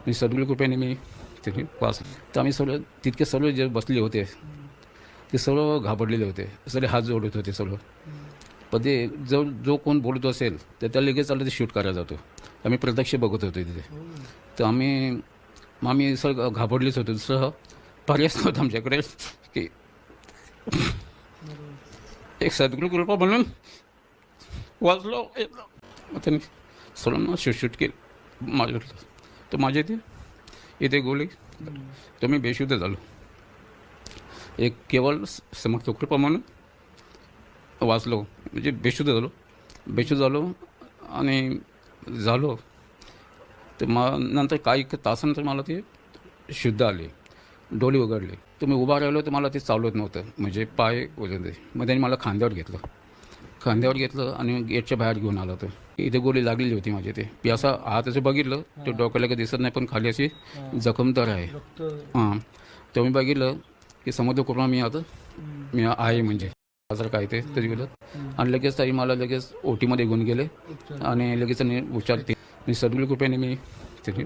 आणि सदगुरु कृपेने मी तिथे पास तर आम्ही सर्व तितके सर्व जे बसले होते ते सर्व घाबरलेले होते. सगळे हात जोडत होते सर्व. पण ते जो जो कोण बोलत असेल तर त्या लगेच आलं ते शूट करायला जातो. आम्ही प्रत्यक्ष बघत होतो तिथे. तर आम्ही मग आम्ही सर घाबरलेच होतो. दुसरं पर्यायच नव्हतं आमच्याकडे. की एक सद्गुरू कृपा म्हणून वाचलो. त्यांनी सर्वांना शूट शूट केलं. माझ्या तर माझ्या इथे? इथे गोळी तर मी बेशुद्ध झालो. एक केवळ समर्थ कृपा म्हणून वाचलो. म्हणजे बेशुद्ध झालो. बेशुद्ध झालो आणि झालो. तर मग नंतर काही तासानंतर मला ते शुद्ध आले. डोळे उघडले. तर मी उभा राहिलो तर मला ते चालवत नव्हतं. म्हणजे पाय वगैरे. मग त्यांनी मला खांद्यावर घेतलं. खांद्यावर घेतलं आणि गेटच्या बाहेर घेऊन आला तो इथे गोळी लागलेली होती माझी ते मी असं हात असं बघितलं तर डोक्याला काही दिसत नाही पण खाली अशी जखम तर आहे. हां. तर मी बघितलं की समुद्र कुर्मा मी आता मी आहे म्हणजे. असं काय ते तरी गेलं आणि लगेच ताई मला लगेच ओटीमध्ये घेऊन गेले आणि लगेच त्यांनी उपचार ते मी सदगुरु कृपेने मी तिथे